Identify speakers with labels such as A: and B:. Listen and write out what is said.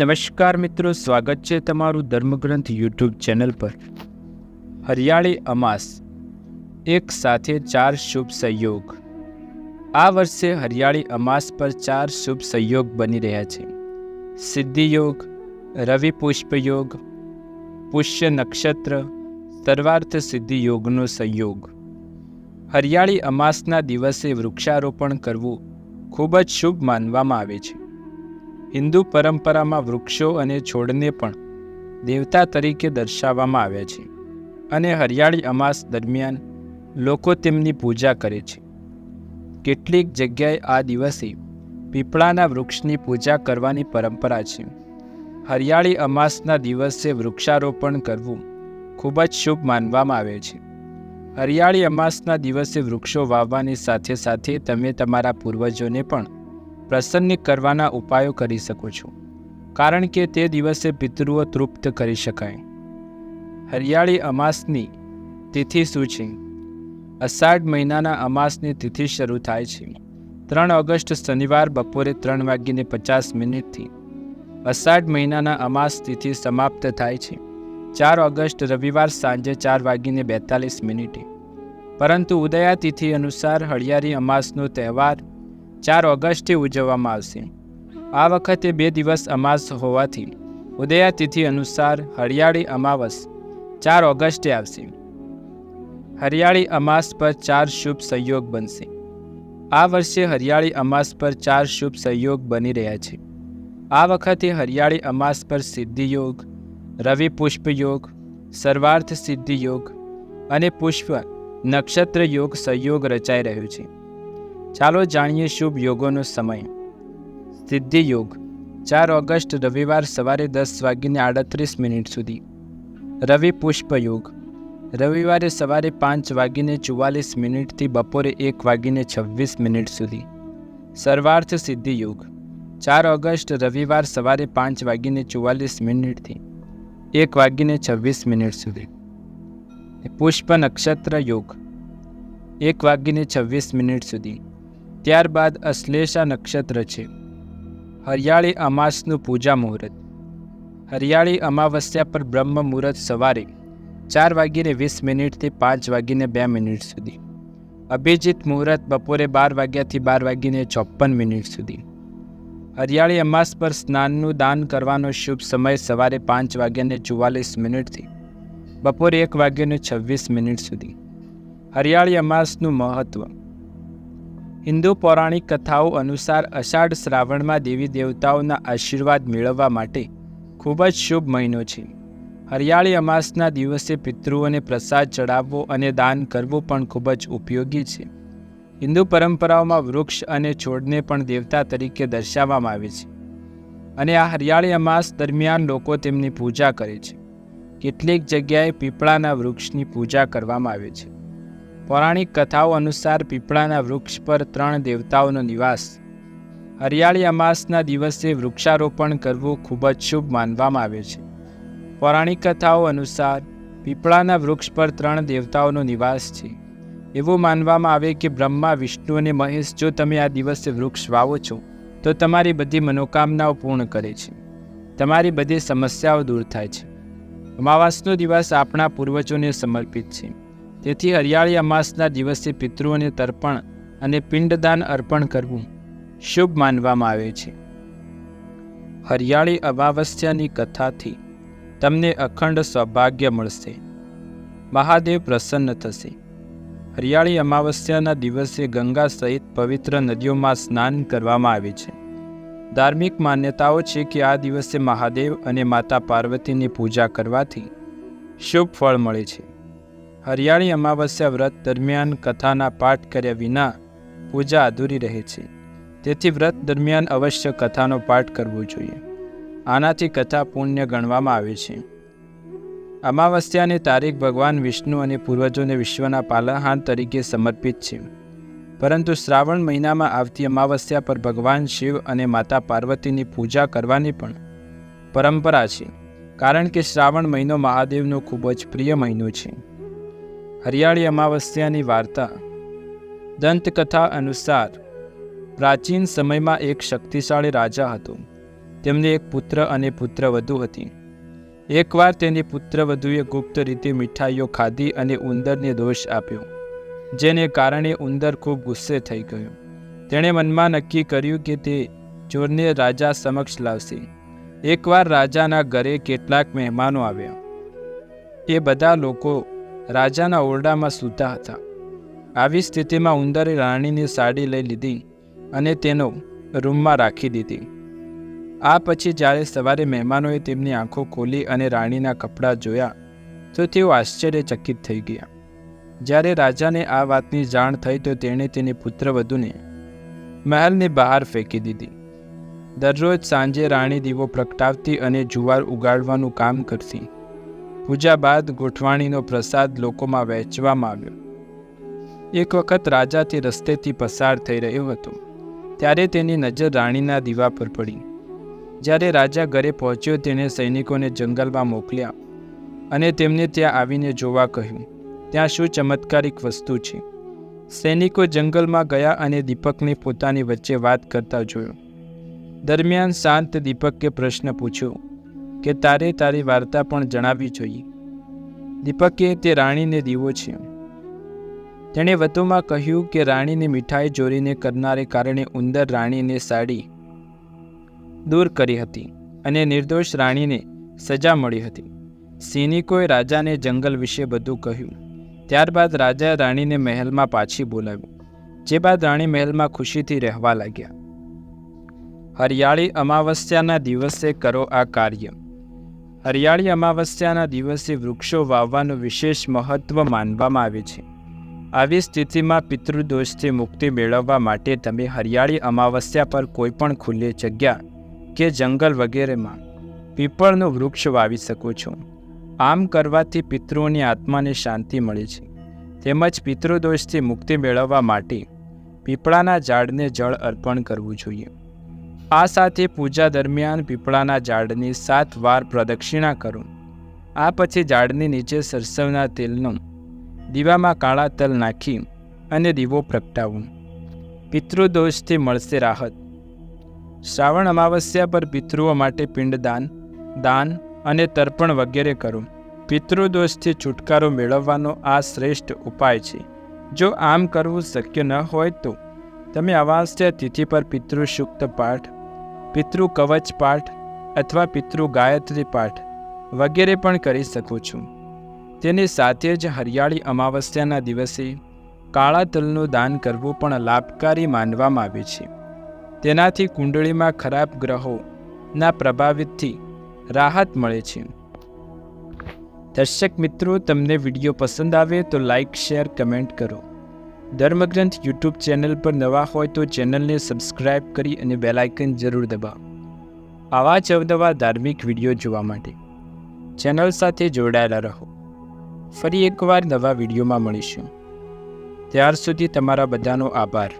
A: નમસ્કાર મિત્રો, સ્વાગત છે તમારું ધર્મગ્રંથ યુટ્યુબ ચેનલ પર. હરિયાળી અમાસ, એક સાથે ચાર શુભ સંયોગ. આ વર્ષે હરિયાળી અમાસ પર ચાર શુભ સંયોગ બની રહ્યા છે. સિદ્ધિ યોગ, રવિ પુષ્પયોગ પુષ્ય નક્ષત્ર, સર્વાર્થ સિદ્ધિયોગનો સંયોગ. હરિયાળી અમાસના દિવસે વૃક્ષારોપણ કરવું ખૂબ જ શુભ માનવામાં આવે છે. હિન્દુ પરંપરામાં વૃક્ષો અને છોડને પણ દેવતા તરીકે દર્શાવવામાં આવ્યા છે અને હરિયાળી અમાસ દરમિયાન લોકો તેમની પૂજા કરે છે. કેટલીક જગ્યાએ આ દિવસે પીપળાના વૃક્ષની પૂજા કરવાની પરંપરા છે. હરિયાળી અમાસના દિવસે વૃક્ષારોપણ કરવું ખૂબ જ શુભ માનવામાં આવે છે. હરિયાળી અમાસના દિવસે વૃક્ષો વાવવાની સાથે સાથે તમે તમારા પૂર્વજોને પણ પ્રસન્ન કરવાના ઉપાયો કરી શકો છો. કારણ કે તે દિવસે પિતૃઓ તૃપ્ત કરી શકાય. હરિયાળી અમાસની તિથિ શું છે? અષાઢ મહિનાના અમાસની તિથિ શરૂ થાય છે. ત્રણ ઓગસ્ટ શનિવાર બપોરે ત્રણ વાગીને પચાસ મિનિટથી. અષાઢ મહિનાના અમાસ તિથિ સમાપ્ત થાય છે. ચાર ઓગસ્ટ રવિવાર સાંજે ચાર વાગીને બેતાલીસ મિનિટે. પરંતુ ઉદયા તિથિ અનુસાર હળિયારી અમાસનો તહેવાર ચાર ઓગસ્ટે ઉજવવામાં આવશે. આ વખતે બે દિવસ અમાસ હોવાથી ઉદયાતિથિ અનુસાર હરિયાળી અમાવસ ચાર ઓગસ્ટે આવશે. હરિયાળી અમાસ પર ચાર શુભ સંયોગ બનશે. આ વર્ષે હરિયાળી અમાસ પર ચાર શુભ સંયોગ બની રહ્યા છે. આ વખતે હરિયાળી અમાસ પર સિદ્ધિયોગ રવિ પુષ્પ યોગ, સર્વાર્થ સિદ્ધિ યોગ અને પુષ્પ નક્ષત્ર યોગ સંયોગ રચાઈ રહ્યો છે. ચાલો જાણીએ શુભ યોગોનો સમય. સિદ્ધિ યોગ, ચાર ઓગસ્ટ રવિવાર સવારે દસ વાગીને આડત્રીસ મિનિટ સુધી. રવિ પુષ્પ યોગ, રવિવારે સવારે પાંચ વાગીને ચુવાલીસ મિનિટથી બપોરે એક વાગીને છવ્વીસ મિનિટ સુધી. સર્વાર્થ સિદ્ધિ યોગ, ચાર ઓગસ્ટ રવિવાર સવારે પાંચ વાગીને ચુવાલીસ મિનિટથી એક વાગીને છવ્વીસ મિનિટ સુધી. પુષ્પ નક્ષત્ર યોગ, એક વાગીને છવ્વીસ મિનિટ સુધી. ત્યારબાદ અશ્લેષા નક્ષત્ર છે. હરિયાળી અમાસનું પૂજા મુહૂર્ત. હરિયાળી અમાવસ્યા પર બ્રહ્મ મુહૂર્ત સવારે ચાર વાગીને વીસ મિનિટથી પાંચ વાગીને બે મિનિટ સુધી. અભિજીત મુહૂર્ત બપોરે બાર વાગ્યાથી બાર વાગીને ચોપન મિનિટ સુધી. હરિયાળી અમાસ પર સ્નાનનું દાન કરવાનો શુભ સમય સવારે પાંચ વાગ્યાને ચુવાલીસ મિનિટથી બપોરે એક વાગ્યાને છવ્વીસ મિનિટ સુધી. હરિયાળી અમાસનું મહત્ત્વ હિન્દુ પૌરાણિક કથાઓ અનુસાર અષાઢ શ્રાવણમાં દેવી દેવતાઓના આશીર્વાદ મેળવવા માટે ખૂબ જ શુભ મહિનો છે. હરિયાળી અમાસના દિવસે પિતૃઓને પ્રસાદ ચડાવવો અને દાન કરવું પણ ખૂબ જ ઉપયોગી છે. હિન્દુ પરંપરાઓમાં વૃક્ષ અને છોડને પણ દેવતા તરીકે દર્શાવવામાં આવે છે. અને આ હરિયાળી અમાસ દરમિયાન લોકો તેમની પૂજા કરે છે. કેટલીક જગ્યાએ પીપળાના વૃક્ષની પૂજા કરવામાં આવે છે. પૌરાણિક કથાઓ અનુસાર પીપળાના વૃક્ષ પર ત્રણ દેવતાઓનો નિવાસ. હરિયાળી અમાસના દિવસે વૃક્ષારોપણ કરવું ખૂબ જ શુભ માનવામાં આવે છે. પૌરાણિક કથાઓ અનુસાર પીપળાના વૃક્ષ પર ત્રણ દેવતાઓનો નિવાસ છે. એવું માનવામાં આવે કે બ્રહ્મા, વિષ્ણુ અને મહેશ જો તમે આ દિવસે વૃક્ષ વાવો છો, તો તમારી બધી મનોકામનાઓ પૂર્ણ કરે છે. તમારી બધી સમસ્યાઓ દૂર થાય છે. અમાવાસનો દિવસ આપણા પૂર્વજોને સમર્પિત છે. તેથી હરિયાળી અમાસના દિવસે પિતૃઓને તર્પણ અને પિંડદાન અર્પણ કરવું શુભ માનવામાં આવે છે. હરિયાળી અમાવસ્યાની કથાથી તમને અખંડ સૌભાગ્ય મળશે. મહાદેવ પ્રસન્ન થશે. હરિયાળી અમાવસ્યાના દિવસે ગંગા સહિત પવિત્ર નદીઓમાં સ્નાન કરવામાં આવે છે. ધાર્મિક માન્યતાઓ છે કે આ દિવસે મહાદેવ અને માતા પાર્વતીની પૂજા કરવાથી શુભ ફળ મળે છે. હરિયાળી અમાવસ્યા વ્રત દરમિયાન કથાના પાઠ કર્યા વિના પૂજા અધૂરી રહે છે. તેથી વ્રત દરમિયાન અવશ્ય કથાનો પાઠ કરવો જોઈએ. આનાથી કથા પુણ્ય ગણવામાં આવે છે. અમાવસ્યાની તારીખ ભગવાન વિષ્ણુ અને પૂર્વજોને વિશ્વના પાલહાન તરીકે સમર્પિત છે. પરંતુ શ્રાવણ મહિનામાં આવતી અમાવસ્યા પર ભગવાન શિવ અને માતા પાર્વતીની પૂજા કરવાની પણ પરંપરા છે. કારણ કે શ્રાવણ મહિનો મહાદેવનો ખૂબ જ પ્રિય મહિનો છે. હરિયાળી અમાવસ્યાની વાર્તા. દંતકથા અનુસાર, પ્રાચીન સમયમાં એક શક્તિશાળી રાજા હતો. તેમને એક પુત્ર અને પુત્રવધુ હતી. એકવાર તેની પુત્રવધુએ ગુપ્ત રીતે મીઠાઈઓ ખાધી અને ઉંદરને દોષ આપ્યો, જેને કારણે ઉંદર ખૂબ ગુસ્સે થઈ ગયો. તેણે મનમાં નક્કી કર્યું કે તે ચોરને રાજા સમક્ષ લાવશે. એકવાર રાજાના ઘરે કેટલાક મહેમાનો આવ્યા. એ બધા લોકો રાજાના ઓરડામાં સૂતા હતા. આવી સ્થિતિમાં ઉંદરે રાણીની સાડી લઈ લીધી અને તેનો રૂમમાં રાખી દીધી. આ પછી જ્યારે સવારે મહેમાનોએ તેમની આંખો ખોલી અને રાણીના કપડાં જોયા, તો તેઓ આશ્ચર્યચકિત થઈ ગયા. જ્યારે રાજાને આ વાતની જાણ થઈ, તો તેણે તેની પુત્રવધુને મહેલની બહાર ફેંકી દીધી. દરરોજ સાંજે રાણી દીવો પ્રગટાવતી અને જુવાર ઉગાડવાનું કામ કરતી પૂજા બાદ ગોઠવાણીનો પ્રસાદ લોકોમાં વહેંચવામાં આવ્યો. એક વખત રાજા તે રસ્તેથી પસાર થઈ રહ્યો હતો. ત્યારે તેની નજર રાણીના દીવા પર પડી. જ્યારે રાજા ઘરે પહોંચ્યો, તેણે સૈનિકોને જંગલમાં મોકલ્યા અને તેમને ત્યાં આવીને જોવા કહ્યું, ત્યાં શું ચમત્કારિક વસ્તુ છે? સૈનિકો જંગલમાં ગયા અને દીપકને પોતાની વચ્ચે વાત કરતા જોયો. દરમિયાન શાંત દીપકે પ્રશ્ન પૂછ્યો કે તારે તારી વાર્તા પણ જણાવવી જોઈએ. દીપકે તે રાણીને દીવો છે તેણે વધુમાં કહ્યું કે રાણીને મીઠાઈ ચોરીને કરનારે કારણે ઉંદર રાણીને સાડી દૂર કરી હતી અને નિર્દોષ રાણીને સજા મળી હતી. સૈનિકોએ રાજાને જંગલ વિશે બધું કહ્યું. ત્યારબાદ રાજા રાણીને મહેલમાં પાછી બોલાવી જે બાદ રાણી મહેલમાં ખુશીથી રહેવા લાગ્યા. હરિયાળી અમાવસ્યાના દિવસે કરો આ કાર્ય. હરિયાળી અમાવસ્યાના દિવસે વૃક્ષો વાવવાનું વિશેષ મહત્વ માનવામાં આવે છે. આવી સ્થિતિમાં પિતૃદોષથી મુક્તિ મેળવવા માટે તમે હરિયાળી અમાવસ્યા પર કોઈપણ ખુલ્લી જગ્યા કે જંગલ વગેરેમાં પીપળનું વૃક્ષ વાવી શકો છો. આમ કરવાથી પિતૃઓની આત્માને શાંતિ મળે છે. તેમજ પિતૃદોષથી મુક્તિ મેળવવા માટે પીપળાના ઝાડને જળ અર્પણ કરવું જોઈએ. આ સાથે પૂજા દરમિયાન પીપળાના ઝાડની સાત વાર પ્રદક્ષિણા કરો. આ પછી ઝાડની નીચે સરસવના તેલનો, દીવામાં કાળા તલ નાખી અને દીવો પ્રગટાવો. પિતૃદોષથી મળશે રાહત. શ્રાવણ અમાવસ્યા પર પિતૃઓ માટે પિંડદાન, દાન અને તર્પણ વગેરે કરો. પિતૃદોષથી છુટકારો મેળવવાનો આ શ્રેષ્ઠ ઉપાય છે. જો આમ કરવું શક્ય ન હોય તો, તમે અમાવસ્યા તિથિ પર પિતૃ સુક્ત પાઠ પિતૃ કવચ પાઠ અથવા પિતૃ ગાયત્રી પાઠ વગેરે પણ કરી શકો છો. તેની સાથે જ હરિયાળી અમાવસ્યાના દિવસે કાળા તલનું દાન કરવું પણ લાભકારી માનવામાં આવે છે. તેનાથી કુંડળીમાં ખરાબ ગ્રહોના પ્રભાવિતથી રાહત મળે છે. દર્શક મિત્રો, તમને વીડિયો પસંદ આવે તો લાઈક શેર, કમેન્ટ કરો. ધર્મગ્રંથ યુટ્યુબ ચેનલ પર નવા હોય તો ચેનલને સબસ્ક્રાઇબ કરી અને બેલાઇકન જરૂર દબાવો. આવા જ અવનવા ધાર્મિક વીડિયો જોવા માટે ચેનલ સાથે જોડાયેલા રહો. ફરી એકવાર નવા વિડીયોમાં મળીશું. ત્યાર સુધી તમારા બધાનો આભાર.